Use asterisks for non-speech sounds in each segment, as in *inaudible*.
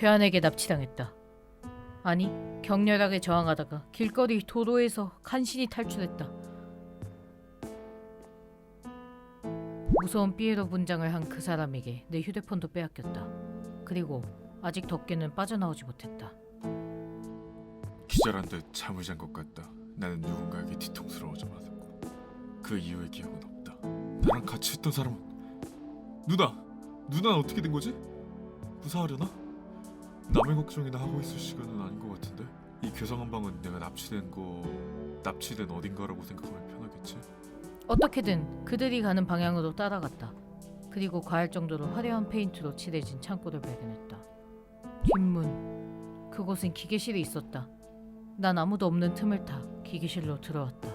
괴한에게 납치당했다. 아니, 격렬하게 저항하다가 길거리 도로에서 간신히 탈출했다. 무서운 피에로 분장을 한 그 사람에게 내 휴대폰도 빼앗겼다. 그리고 아직 덕계는 빠져나오지 못했다. 기절한 듯 잠을 잔 것 같다. 나는 누군가에게 뒤통수를 얻어맞았고 그 이후의 기억은 없다. 나랑 같이 있던 사람은 누나. 누나는 어떻게 된 거지? 무사하려나? 남의 걱정이나 하고 있을 시간은 아닌 것 같은데. 이 괴상한 방은 내가 납치된 거 납치된 어딘가라고 생각하면 편하겠지. 어떻게든 그들이 가는 방향으로 따라갔다. 그리고 과할 정도로 화려한 페인트로 칠해진 창고를 발견했다. 뒷문. 그곳엔 기계실이 있었다. 난 아무도 없는 틈을 타 기계실로 들어왔다.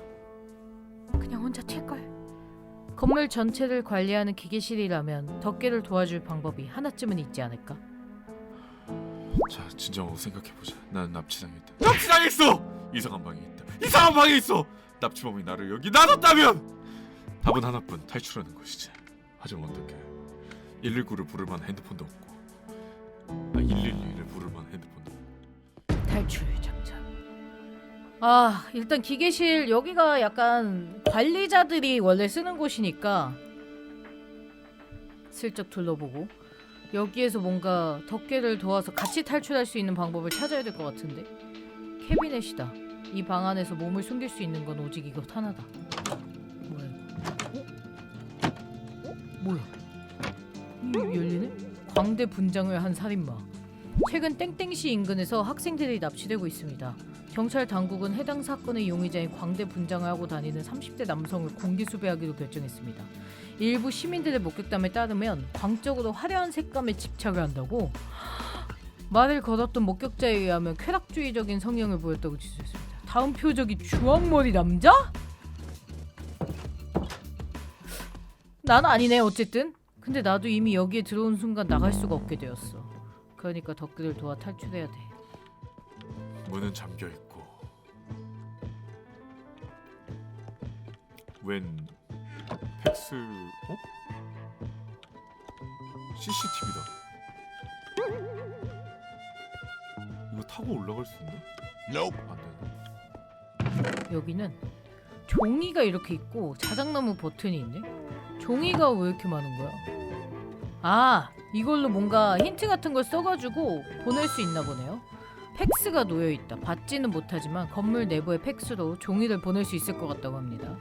그냥 혼자 튈걸. 건물 전체를 관리하는 기계실이라면 덕계를 도와줄 방법이 하나쯤은 있지 않을까? 자, 진정하고 생각해 보자. 난 납치당했다. 납치당했어. 이상한 방에 있다. 이상한 방에 있어. 납치범이 나를 여기 놔뒀다면 답은 하나뿐 탈출하는 것이지. 하지만 어떻게? 119를 부를 만한 핸드폰도 없고, 아, 112를 부를 만한 핸드폰도. 없고. 탈출 작전. 아 일단 기계실 여기가 약간 관리자들이 원래 쓰는 곳이니까 슬쩍 둘러보고 여기에서 뭔가 덕계를 도와서 같이 탈출할 수 있는 방법을 찾아야 될 것 같은데 캐비넷이다. 이 방 안에서 몸을 숨길 수 있는 건 오직 이것 하나다. 뭐야? 어? 어? 뭐야? 이 열리네? 광대 분장을 한 살인마. 최근 땡땡시 인근에서 학생들이 납치되고 있습니다. 경찰 당국은 해당 사건의 용의자인 광대 분장을 하고 다니는 30대 남성을 공개 수배하기로 결정했습니다. 일부 시민들의 목격담에 따르면 광적으로 화려한 색감에 집착을 한다고 말을 걸었던 목격자에 의하면 쾌락주의적인 성향을 보였다고 지적했습니다. 다음 표적이 주황머리 남자? 난 아니네 어쨌든. 근데 나도 이미 여기에 들어온 순간 나갈 수가 없게 되었어. 그러니까 덕들을 도와 탈출해야 돼. 문은 잠겨 있고. 웬 팩스? 어? CCTV다. 이거 타고 올라갈 수 있나? 안 되네. 여기는 종이가 이렇게 있고 자작나무 버튼이 있네. 종이가 왜 이렇게 많은 거야? 아 이걸로 뭔가 힌트 같은 걸 써가지고 보낼 수 있나 보네요. 팩스가 놓여 있다. 받지는 못하지만 건물 내부의 팩스로 종이를 보낼 수 있을 것 같다고 합니다.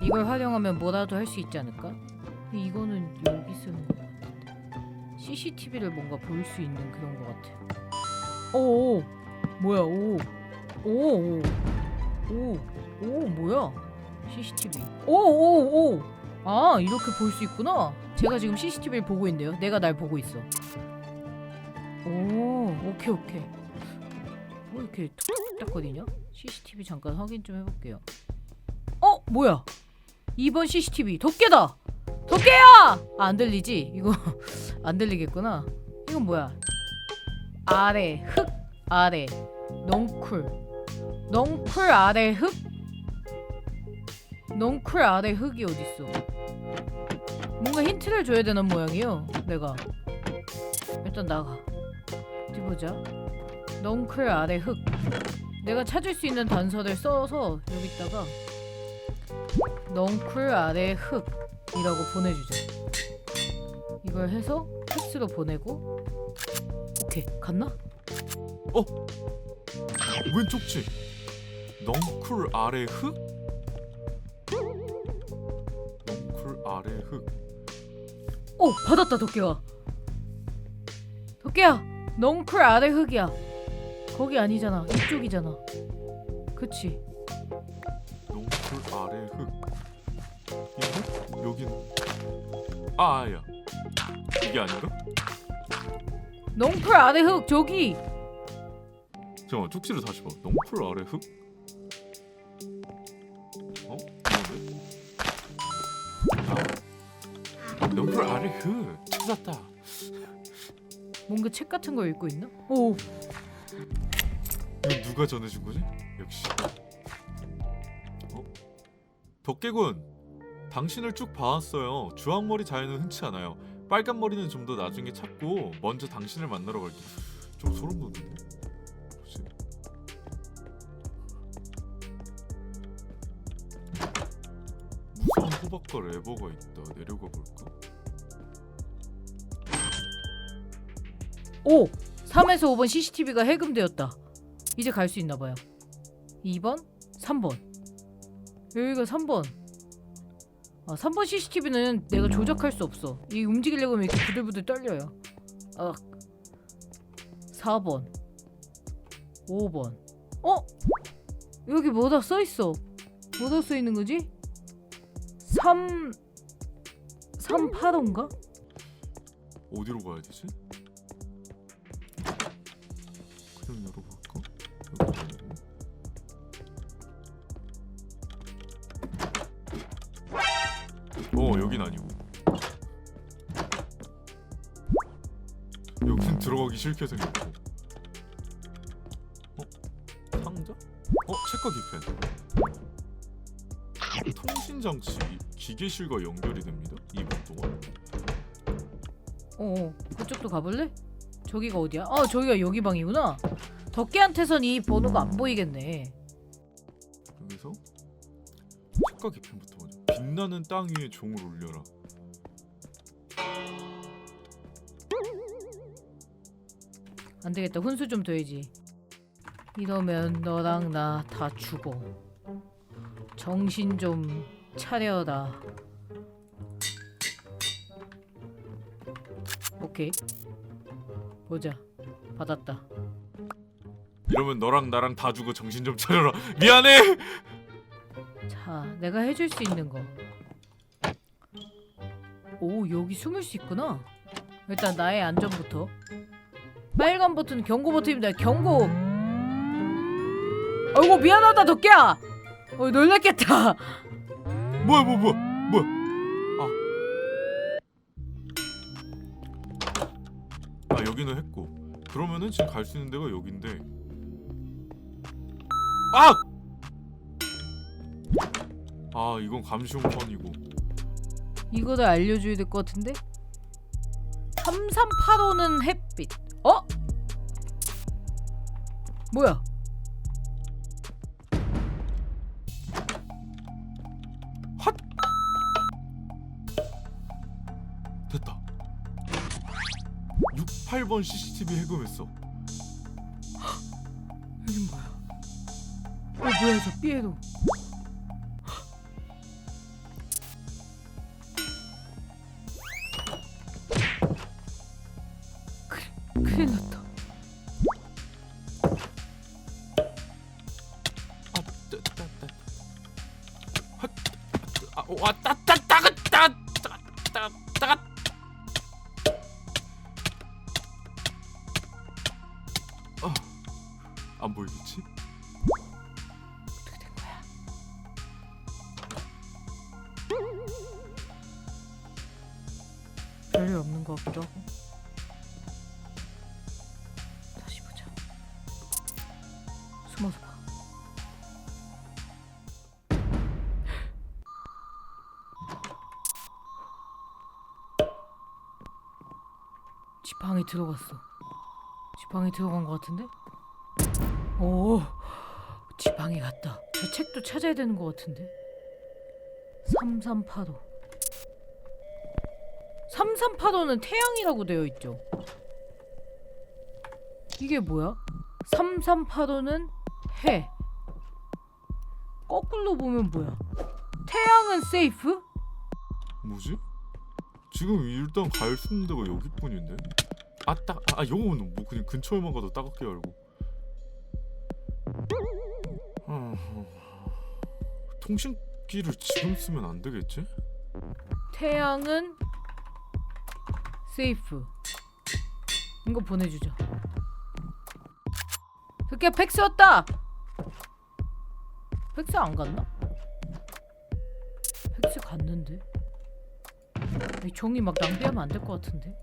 이걸 활용하면 뭐라도 할 수 있지 않을까? 근데 이거는 여기 쓰는 것 같은데. CCTV를 뭔가 볼 수 있는 그런 것 같아. 오, 오 뭐야 오, 오, 오. 뭐야? CCTV. 오, 오, 오. 아, 이렇게 볼 수 있구나. 제가 지금 CCTV를 보고 있는데요. 내가 날 보고 있어. 오, 오케이, 오케이. 뭐 이렇게 툭툭거리냐? CCTV 잠깐 확인 좀 해볼게요. 어, 뭐야? 2번 CCTV 덕계다. 덕계야! 아, 안 들리지? 이거 *laughs* 안 들리겠구나. 이건 뭐야? 아래 흙 아래 넝쿨 넝쿨 아래 흙? 넝쿨 아래 흙이 어딨어? 뭔가 힌트를 줘야 되는 모양이에요. 내가 일단 나가. 어디 보자. 넝쿨 아래 흙. 내가 찾을 수 있는 단서를 써서 여기다가 넝쿨 아래 흙이라고 보내주자. 이걸 해서 팩스로 보내고 오케이 갔나? 웬 쪽지? 넝쿨 아래 흙? 넝쿨 아래 흙. 오 받았다 덕계가 덕계야 넝쿨 아래 흙이야 거기 아니잖아 이쪽이잖아 그치 넝쿨 아래 흙. 이거? 여기는 아, 아야. 이게 아닌가? 넝쿨 아래 흙 저기 잠깐만 쪽지를 다시 봐. 넝쿨 아래 흙? 어? 이건데? 아. 넝쿨 아래 흙 찾았다. 뭔가 책 같은 거 읽고 있나? 오 이거 누가 전해준 거지? 역시. 어? 덕계군, 당신을 쭉 봐왔어요. 주황머리 자연은 흔치 않아요. 빨간 머리는 좀 더 나중에 찾고 먼저 당신을 만나러 갈게. 좀 소름 돋는데. 뭐지? 무서운 호박과 레버가 있다. 내려가 볼까? 오! 3에서 5번 CCTV가 해금되었다. 이제 갈 수 있나 봐요. 2번, 3번. 여기가 3번. 아, 3번 CCTV는 내가 조작할 수 없어. 이 움직이려고 하면 이렇게 부들부들 떨려요. 아. 4번. 5번. 어? 여기 뭐다 써 있어. 뭐다 써 있는 거지? 3 38호인가? 어디로 가야 되지? 그냥 열어볼 들어가기 싫게 생겼고 어? 상자? 어? 책과 기펜 통신 장치 기계실과 연결이 됩니다 2분 동안 어, 어, 그쪽도 가볼래? 저기가 어디야? 아, 저기가 여기 방이구나. 덕계한테선 이 번호가 안 보이겠네. 여기서 책과 기편부터 먼저 빛나는 땅 위에 종을 올려라 안 되겠다. 훈수 좀 둬야지. 이러면 너랑 나 다 죽어. 정신 좀 차려라. 오케이. 보자. 받았다. 이러면 너랑 나랑 다 죽어 정신 좀 차려라 미안해 자, 내가 해줄 수 있는 거. 오, 여기 숨을 수 있구나. 일단 나의 안전부터. 빨간 버튼 경고 버튼입니다. 경고. 아이고 미안하다 덕기야. 어, 놀랬겠다. 뭐야 뭐야 뭐야 뭐야 아. 아 여기는 했고 그러면은 지금 갈 수 있는 데가 여긴데 아! 아 이건 감시용판이고 이거를 알려줘야 될 것 같은데. 3385는 햇빛. 어? 뭐야? 됐다 68번 CCTV 해금했어 여긴 뭐야? 어 뭐야 저 삐에도. 큰- 큰일 났다. 아, 아, 와, 따, 따, 따, 들어갔어. 지방에 들어간 것 같은데? 오, 지방에 갔다. 저 책도 찾아야 되는 것 같은데. 3385. 3385는 태양이라고 되어 있죠. 이게 뭐야? 3385는 해. 거꾸로 보면 뭐야? 태양은 세이프? 뭐지? 지금 일단 갈 수 있는 데가 여기뿐인데. 아, 따, 아, 요거는 뭐 그냥 근처에만 가도 따갑게 알고. 아, 통신기를 지금 쓰면 안 되겠지? 태양은 세이프. 이거 보내주자. 그게 팩스 왔다. 팩스 안 갔나? 팩스 갔는데. 이 종이 막 낭비하면 안 될 것 같은데.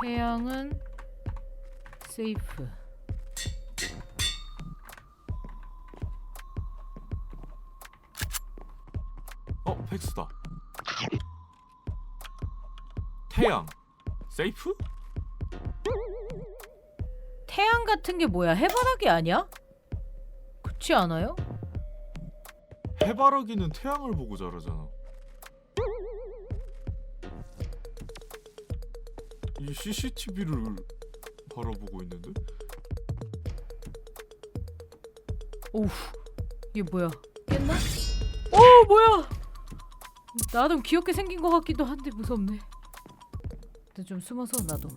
태양은 세이프. 어, 팩스다. 태양 세이프? 태양 같은 게 뭐야? 해바라기 아니야? 그렇지 않아요? 해바라기는 태양을 보고 자라잖아. 이 CCTV를 바라보고 있는데? 오우 이게 뭐야? 깼나? 오 뭐야? 나름 귀엽게 생긴 것 같기도 한데 무섭네. 근데 좀 숨어서 나도.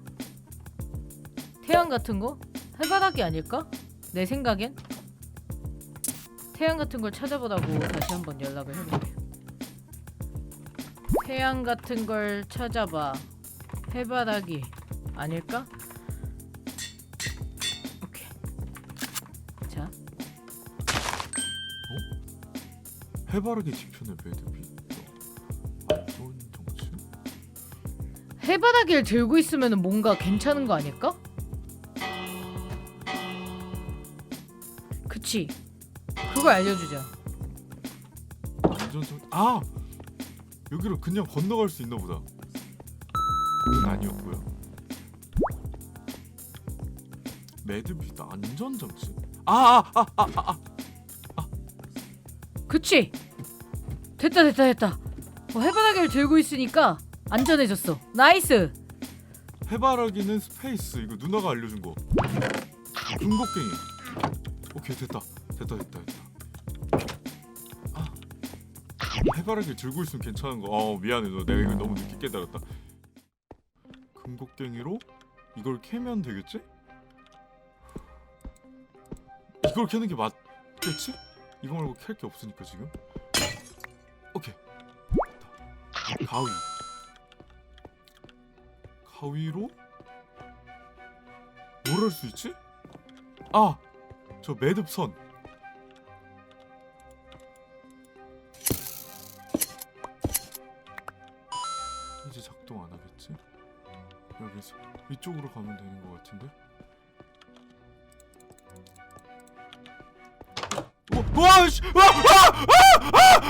태양 같은 거? 해바라기 아닐까? 내 생각엔 태양 같은 걸 찾아보라고 다시 한번 연락을 해볼게. 태양 같은 걸 찾아봐. 해바라기 아닐까? 오케이. 자. 해바라기 뒤편에 매듭이 있다. 안 좋은 정치? 해바라기를 들고 있으면 뭔가 괜찮은 거 아닐까? 그치 그걸 알려주자. 아! 여기로 그냥 건너갈 수 있나 보다. 그건 아니었고요. 매듭이 있다. 안전장치? 아! 아! 아! 아! 아! 그치 됐다 됐다 됐다 어, 해바라기를 들고 있으니까 안전해졌어 나이스 해바라기는 스페이스 이거 누나가 알려준 거 금곡갱이 오케이 됐다 됐다 됐다 됐다 아 해바라기 들고 있으면 괜찮은 거어 미안해 너 내가 이거 너무 늦게 깨달았다 금곡갱이로 이걸 캐면 되겠지? 이걸 캐는 게 맞겠지? 이거 말고 캘 게 없으니까 지금 오케이. 가위 가위로 뭘 할 수 있지? 아! 저 매듭선 이쪽으로 가면 되는 것 같은데? 와! 와! 씨! 와! 와!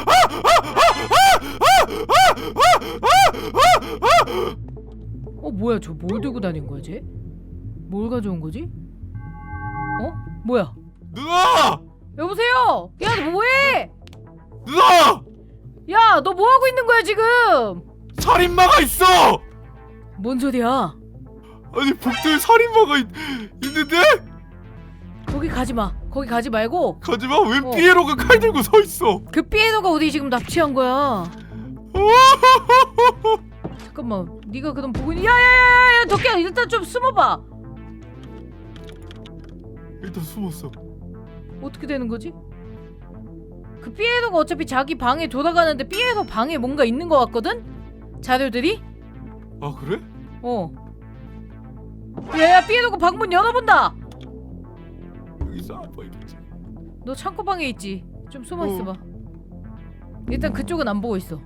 어 뭐야 저 뭘 들고 다닌 거야 쟤? 뭘 가져온 거지? 어? 뭐야 누나! 여보세요 야 너 뭐해 누나! 야 너 뭐하고 있는 거야 지금 살인마가 있어! 뭔 소리야 아니 복도에 살인마가 있, 있는데? 거기 가지 마 거기 가지 말고 가지마 왜 어. 피에로가 칼 들고 서 있어 그 피에노가 어디 지금 납치한 거야 *laughs* 잠깐만 네가 그럼 보고 있는 야야야야 덕기야 일단 좀 숨어봐 일단 숨었어 어떻게 되는 거지? 그 피에노가 어차피 자기 방에 돌아가는데 피에노 방에 뭔가 있는 거 같거든? 자료들이? 아 그래? 어 야야 피에노가 방문 열어본다. 여기서 이랬지. 너 창고방에 있지? 좀 숨어 어. 있어봐. 일단 그쪽은 안 보고 있어.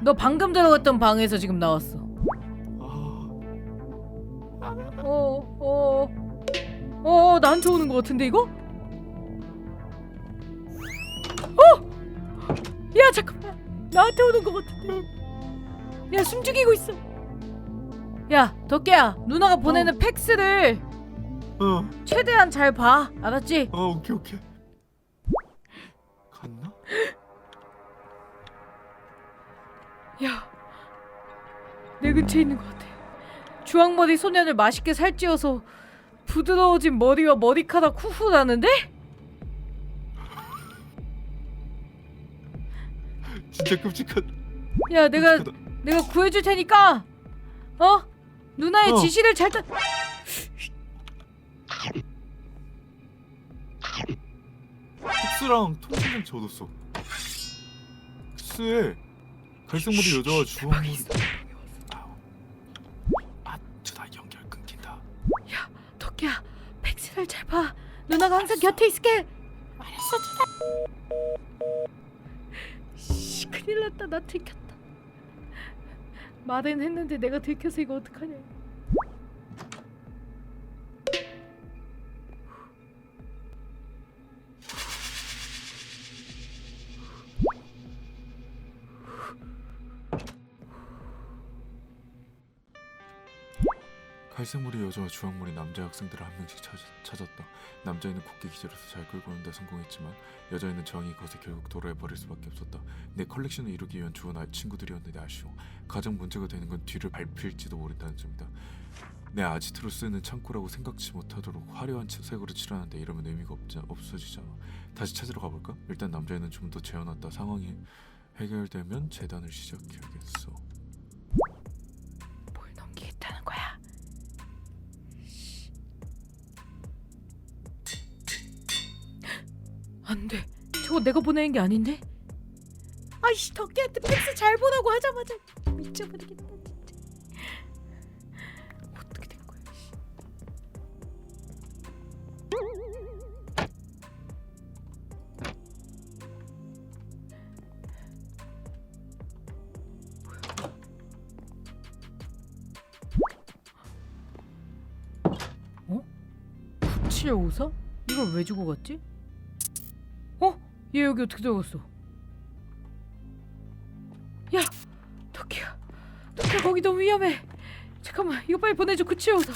너 방금 들어갔던 방에서 지금 나왔어. 아. 어, 어, 어, 나한테 오는 것 같은데 이거? 어, 야 잠깐만, 나한테 오는 것 같은데. 야 숨죽이고 있어. 야 덕기야, 누나가 보내는 팩스를 어, 최대한 잘 봐, 알았지? 어 오케이 오케이 갔나? 야, 내 근처에 있는 것 같아. 주황머리 소년을 맛있게 살찌워서 부드러워진 머리와 머리카락 후후 나는데? 진짜 끔찍한 야, 내가 끔찍하다. 내가 구해줄 테니까 어 누나의 어. 지시를 잘 따. 흡스랑 통신장치 얻었어 갈색 머리 여자와 주황 머리 아우. 아 누나 연결 끊긴다 덕기야 팩스를 잘 봐. 누나가 항상 곁에 있을게. 알았어, 누나. 씨, 큰일 났다. 나 들켰다. 말은 했는데 내가 들켜서 이거 어떡하냐. 갈색머리 여자와 주황머리 남자 학생들을 한 명씩 찾, 찾았다. 남자애는 곱게 기절해서 잘 끌고 오는데 성공했지만 여자애는 저항이 거세 결국 도로에 버릴 수밖에 없었다. 내 컬렉션을 이루기 위한 좋은 아- 친구들이었는데 아쉬워. 가장 문제가 되는 건 뒤를 밟힐지도 모른다는 점이다. 내 아지트로 쓰는 창고라고 생각지 못하도록 화려한 치- 색으로 칠하는데 이러면 의미가 없자, 없어지잖아. 다시 찾으러 가볼까? 일단 남자애는 좀 더 재워놨다. 상황이 해결되면 재단을 시작해야겠어. 안 돼. 저거 내가 보내는 게 아닌데? 아이씨 덕기한테 팩스 잘 보라고 하자마자 미쳐버리겠다 진짜. 어떻게 된 거야? 씨. 어? 9754? 이걸 왜 주고 갔지? 어? 얘 여기 어떻게 들어갔어? 야! 덕기야 덕기야 거기 너무 위험해 잠깐만 이거 빨리 보내줘 9754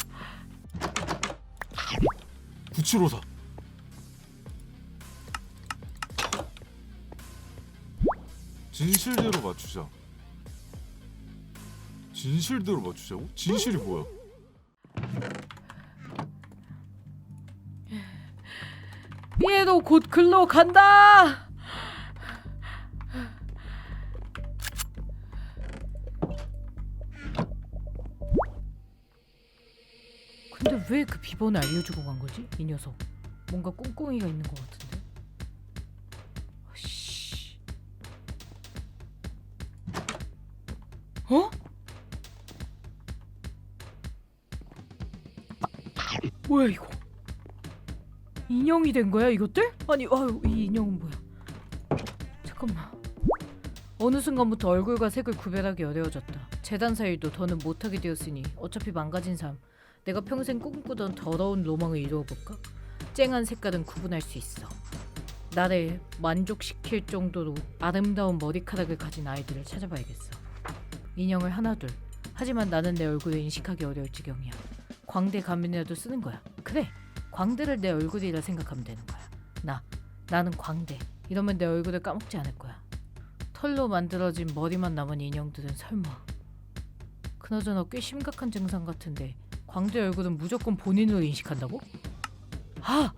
9754 진실대로 맞추자 진실대로 맞추자고? 진실이 뭐야? 얘도 곧 글로 간다 근데 왜 그 비번을 알려주고 간 거지? 이 녀석 뭔가 꿍꿍이가 있는 것 같은데 씨. 어? 뭐야 이거 인형이 된 거야 이것들? 아니 아유 이 인형은 뭐야? 잠깐만. 어느 순간부터 얼굴과 색을 구별하기 어려워졌다. 재단 사 일도 더는 못하게 되었으니 어차피 망가진 삶. 내가 평생 꿈꾸던 더러운 로망을 이루어볼까? 쨍한 색깔은 구분할 수 있어. 나를 만족시킬 정도로 아름다운 머리카락을 가진 아이들을 찾아봐야겠어. 인형을 하나둘. 하지만 나는 내 얼굴을 인식하기 어려울 지경이야. 광대 가면이라도 쓰는 거야. 그래 광대를 내 얼굴이라 생각하면 되는 거야. 나 나는 광대. 이러면 내 얼굴을 까먹지 않을 거야. 털로 만들어진 머리만 남은 인형들은 설마. 그나저나 꽤 심각한 증상 같은데 광대 얼굴은 무조건 본인으로 인식한다고? 아,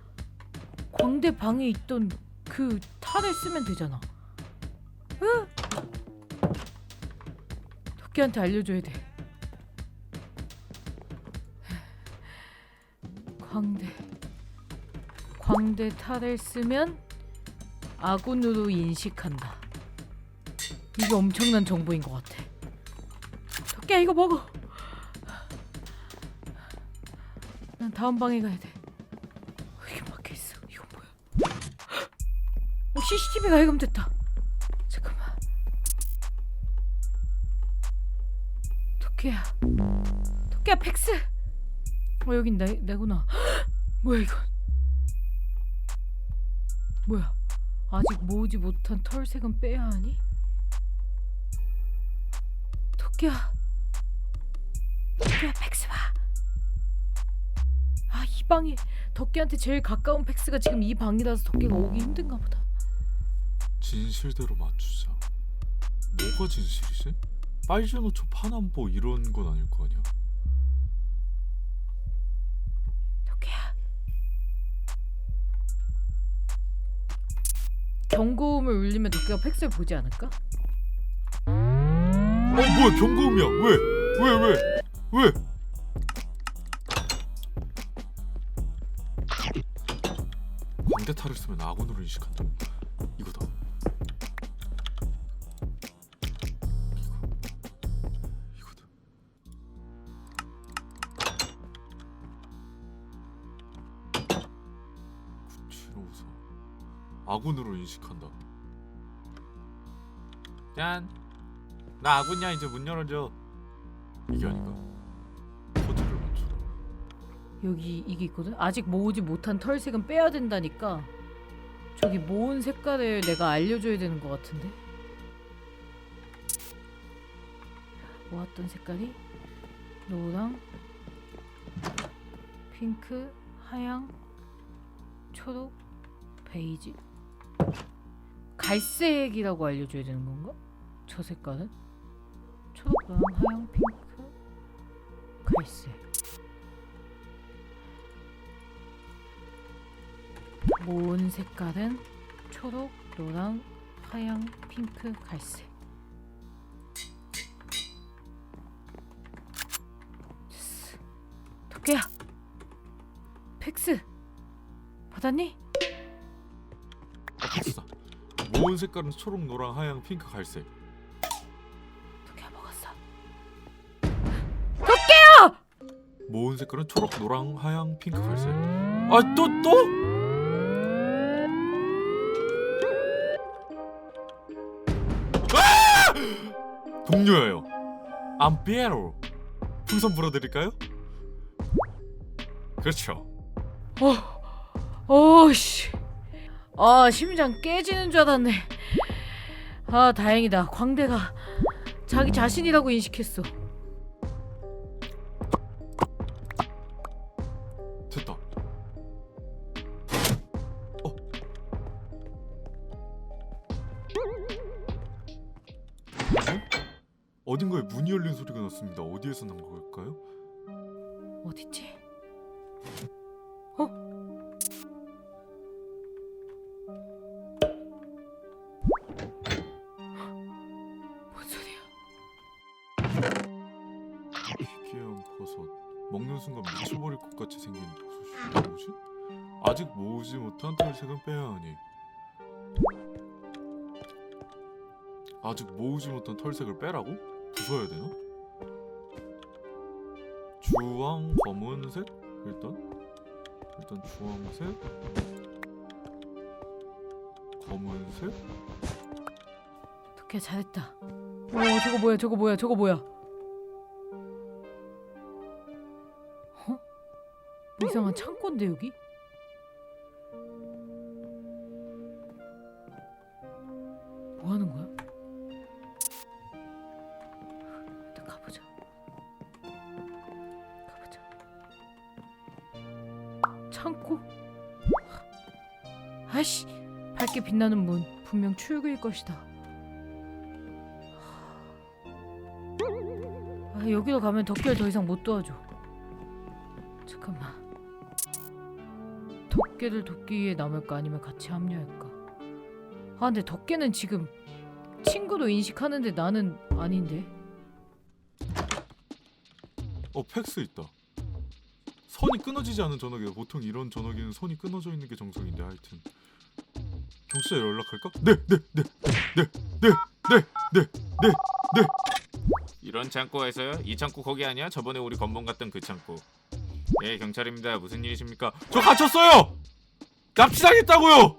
광대 방에 있던 그 탈을 쓰면 되잖아. 으! 덕기한테 알려줘야 돼. 광대 광대 탈을 쓰면 아군으로 인식한다. 이게 엄청난 정보인 것 같아. 덕기야 이거 먹어. 난 다음 방에 가야 돼. 어, 이게 밖에 있어. 이거 뭐야? 어, CCTV가 해금됐다. 어 여긴 내 내구나. *gasps* 뭐야 이건? 뭐야? 아직 모으지 못한 털색은 빼야 하니? 토끼야, 토끼야 팩스 봐. 아이 방이 덕기한테 제일 가까운 팩스가 지금 이 방이라서 덕기가 오기 힘든가 보다. 진실대로 맞추자 뭐가 진실이지? 빨주노초 파남보 이런 건 아닐 거 아니야. 경고음을 울리면 덕기가 팩스를 보지 않을까? 어 뭐야 경고음이야 왜? 왜 왜? 왜? 광대탈을 쓰면 아군으로 인식한다 짠 나 아군이야 이제 문 열어줘 이게 아닌가? 코드를 맞춰라 여기 이게 있거든. 아직 모으지 못한 털색은 빼야 된다니까. 저기 모은 색깔을 내가 알려줘야 되는 것 같은데. 모았던 색깔이 노랑, 핑크, 하양, 초록, 베이지. 갈색이라고 알려줘야 되는 건가? 저 색깔은? 초록, 하양, 핑크, 갈색. 모은 색깔은 초록, 노랑, 하양, 핑크, 갈색. 덕계야, 팩스 받았니? 아, 됐어. 모은 색깔은 초록, 노랑, 하양, 핑크, 갈색. 색깔은 초록, 노랑, 하양, 핑크, 갈색. 아, 또 또? 아! 동료예요. 암피에로. 풍선 불어드릴까요? 그렇죠. 오씨. 아 심장 깨지는 줄 알았네. 아 다행이다. 광대가 자기 자신이라고 인식했어. 났습니다. 어디에서 난 걸까요? 어딨지? 어? 뭔 소리야? 희귀한 버섯. 먹는 순간 미쳐버릴 것 같이 생긴 버섯이 뭐지? 아직 모으지 못한 털색은 빼야 하니. 아직 모으지 못한 털색을 빼라고? 부숴야 되나? 주황, 검은색 일단 일단 주황색, 검은색. 덕혜 잘했다. 오 저거 뭐야? 저거 뭐야? 저거 뭐야? 어? 이상한 창고인데 여기? 빛나는 문 분명 출구일 것이다. 아, 여기로 가면 덕계를 더 이상 못 도와줘. 잠깐만. 덕계를 돕기 위해 남을까 아니면 같이 합류할까? 아 근데 덕계는 지금 친구로 인식하는데 나는 아닌데. 어 팩스 있다. 선이 끊어지지 않은 전화기다. 보통 이런 전화기는 선이 끊어져 있는 게 정석인데 하여튼 경찰에 연락할까? 네, 네, 네, 네, 네, 네, 네, 네, 네. 이런 창고에서요? 이 창고 거기 아니야? 저번에 우리 건봉 갔던 그 창고. 예, 경찰입니다. 무슨 일이십니까? 저 갇혔어요. 납치당했다고요.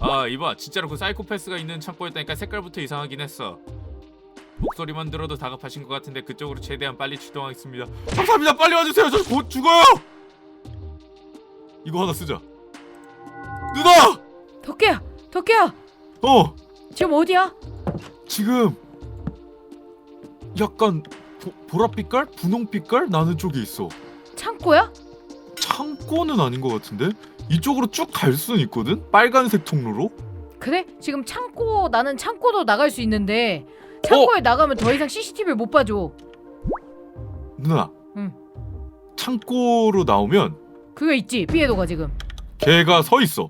아, 이봐. 진짜로 그 사이코패스가 있는 창고였다니까 색깔부터 이상하긴 했어. 목소리만 들어도 다급하신 것 같은데 그쪽으로 최대한 빨리 출동하겠습니다. 감사합니다. 빨리 와주세요. 저 곧 죽어요. 이거 하나 쓰자. 덕계야, 덕계야, 어, 지금 어디야? 지금 약간 보, 보랏빛깔, 분홍빛깔 나는 쪽에 있어. 창고야? 창고는 아닌 것 같은데 이쪽으로 쭉 갈 수는 있거든 빨간색 통로로 그래? 지금 창고 나는 창고도 나갈 수 있는데 창고에 나가면 더 이상 CCTV를 못 봐줘. 누나 응. 창고로 나오면 그거 있지? 삐에도가 지금. 걔가 서 있어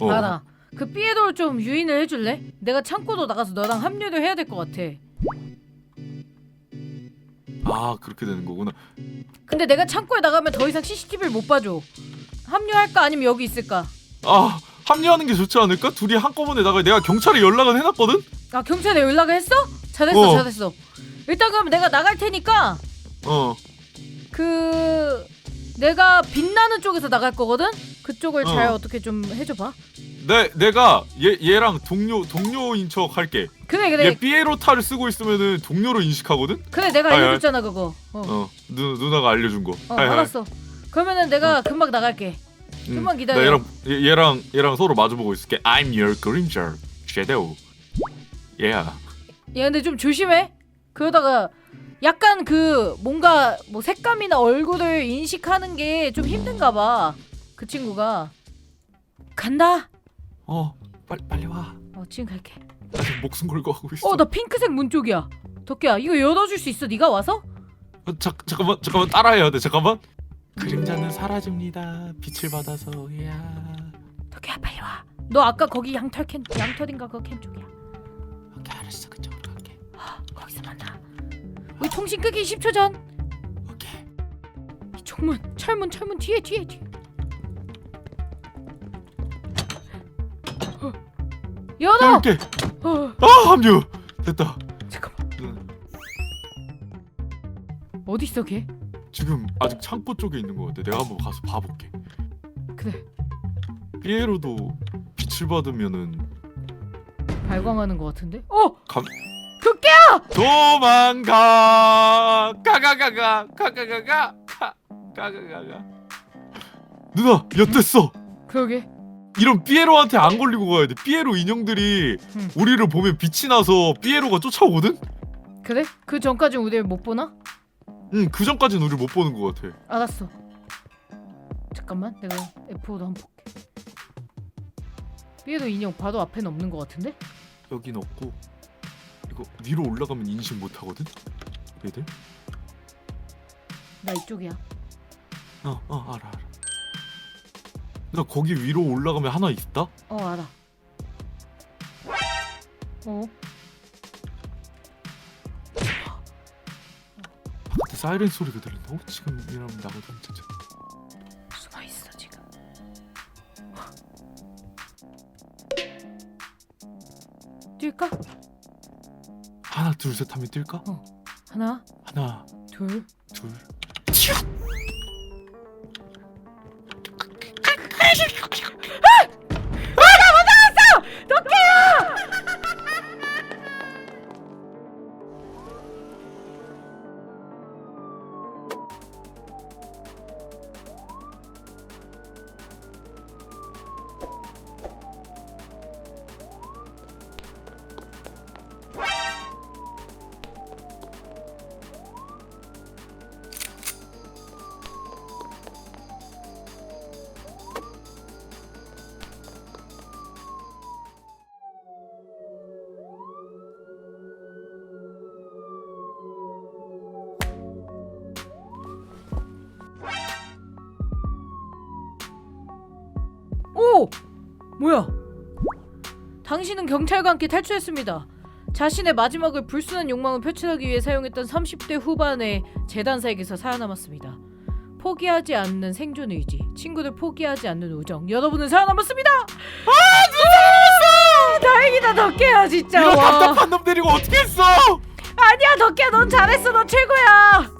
어. 알아. 그 삐에도를 좀 유인을 해줄래? 내가 창고도 나가서 너랑 합류를 해야 될 것 같아. 아 그렇게 되는 거구나 근데 내가 창고에 나가면 더 이상 CCTV를 못 봐줘. 합류할까 아니면 여기 있을까? 아 합류하는 게 좋지 않을까 둘이 한꺼번에 나가 내가 경찰에 연락은 해놨거든 아 경찰에 연락을 했어? 잘했어 어. 잘했어. 일단 그럼 내가 나갈 테니까 어 그 내가 빛나는 쪽에서 나갈 거거든. 그쪽을 잘 어. 어떻게 좀 해줘봐. 내, 내가 얘, 얘랑 동료 동료인 척 할게 그래 그래 얘 삐에로타를 쓰고 있으면은 동료로 인식하거든 그래 내가 아이, 아이. 알려줬잖아 그거. 어, 어 누, 누나가 알려준 거어 하이, 하이. 알았어. 그러면은 내가 금방 나갈게. 응. 좀만 기다려. 나 얘랑 얘, 얘랑 얘랑 서로 마주보고 있을게 I'm your grimjar shadow yeah 야 근데 좀 조심해. 그러다가 약간 그 뭔가 뭐 색감이나 얼굴을 인식하는 게 좀 힘든가 봐. 그 친구가 간다. 어 빨리 빨리 와. 어 지금 갈게. 나 지금 목숨 걸고 하고 있어. 어 나 핑크색 문 쪽이야. 덕기야 이거 열어줄 수 있어? 네가 와서? 어, 자, 잠깐만 잠깐만 따라해야 돼. 잠깐만. 그림자는 사라집니다. 빛을 받아서. 이야. 덕기야 빨리 와. 너 아까 거기 양털 캔 양털인가 그 캔 쪽이야. 오케이 알았어 그쪽으로 갈게. 거기서 만나. 우리 통신 끄기 10초 전. 오케이. 이 총문 철문 철문 뒤에 뒤에 뒤에. 어. 열어. 어, 아 합류. 됐다. 잠깐만. 응. 어디 있어 걔? 지금 아직 창고 쪽에 있는 것 같아. 내가 한번 가서 봐볼게. 그래 피에로도 빛을 받으면은 발광하는 것 같은데? 어 감... 도망가. 가가가가 가가가가 가 가가가가. 누나 엿됐어. 그러게. 이런 삐에로한테 안 걸리고 가야 돼. 삐에로 인형들이 응. 우리를 보면 빛이 나서 삐에로가 쫓아오거든. 그래? 그 전까지 우리를 못 보나? 응, 그 전까지는 우리 못 보는 것 같아. 알았어. 잠깐만, 내가 F5도 한번 볼게. 삐에도 인형 바로 앞에는 없는 것 같은데? 여긴 없고 이거 위로 올라가면 인식 못 하거든. 얘들? 나 이쪽이야. 어, 어, 알아, 알아. 나 거기 위로 올라가면 하나 있다. 어 알아. 어? 바깥에 사이렌 소리가 들린다. 어, 지금 이러면 나거든, 진짜. 숨어 있어 지금. 뛸까? 둘, 셋 하면 뛸까? 하나, 하나, 둘. 둘. 오! 뭐야? 당신은 경찰과 함께 탈출했습니다. 자신의 마지막을 불순한 욕망을 표출하기 위해 사용했던 30대 후반의 재단사에게서 살아남았습니다. 포기하지 않는 생존 의지, 친구들 포기하지 않는 우정. 여러분은 살아남았습니다. 아! 다행이다, 덕계야 진짜. 이런 와. 답답한 놈 데리고 어떻게 했어? 아니야, 덕계야, 넌 잘했어, 넌 최고야.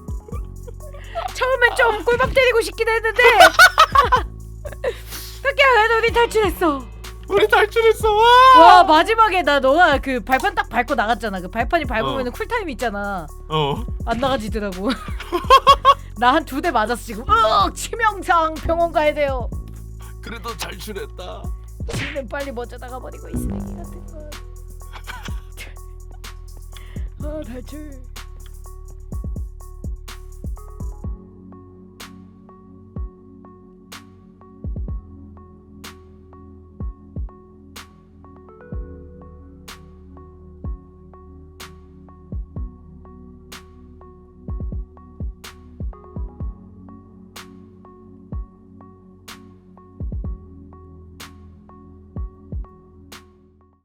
처음엔 좀 꿀밤 때리고 싶긴 했는데. *laughs* 덕계야, 그래도 우리 탈출했어. 우리 탈출했어. 와. 와 마지막에 나 너가 그 발판 딱 밟고 나갔잖아. 그 발판이 밟으면 어. 쿨타임 있잖아. 어. 안 나가지더라고. *laughs* 나 한 두 대 맞았어 지금. 으 치명상 병원 가야 돼요. 그래도 탈출했다. 지는 빨리 먼저 나가버리고 이 쓰레기 같은 거. *laughs* 아 탈출.